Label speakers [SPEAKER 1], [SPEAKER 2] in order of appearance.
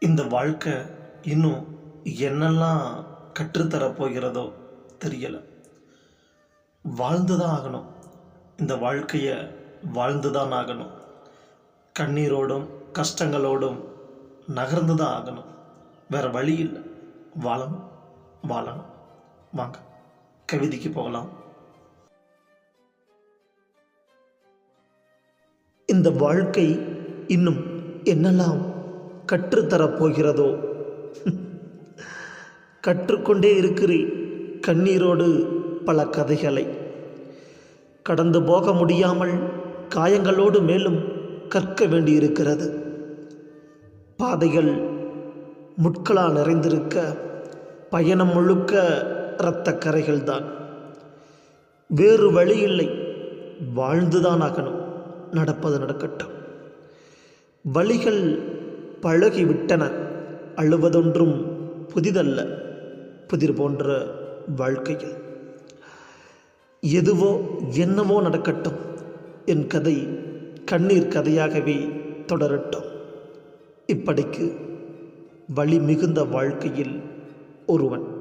[SPEAKER 1] இந்த வாழ்க்கை இன்னும் என்னெல்லாம் கற்றுத்தரப்போகிறதோ தெரியலை. வாழ்ந்து தான் ஆகணும். இந்த வாழ்க்கையை வாழ்ந்து தான் ஆகணும். கண்ணீரோடும் கஷ்டங்களோடும் நகர்ந்து தான் ஆகணும். வேறு வழி இல்லை. வாழணும் வாழணும். வாங்க கவிதைக்கு போகலாம். இந்த வாழ்க்கை இன்னும் என்னெல்லாம் கற்றுத்தரப் போகிறதோ கற்றுக்கொண்டே இருக்கிறேன் கண்ணீரோடு பல கதைகளை. கடந்து போக முடியாமல் காயங்களோடு மேலும் கற்க வேண்டியிருக்கிறது. பாதைகள் முட்களால் நிறைந்திருக்க பயணம் முழுக்க இரத்த கரைகள்தான். வேறு வழி இல்லை. வாழ்ந்துதான் ஆகணும். நடப்பது நடக்கட்டும். வழிகள் பழகிவிட்டன. அழுவதொன்றும் புதிதல்ல. புதிர் போன்ற வாழ்க்கையில். எதுவோ என்னவோ நடக்கட்டும். என் கதை கண்ணீர் கதையாகவே தொடரட்டும். இப்படிக்கு வழி மிகுந்த வாழ்க்கையில் ஒருவன்.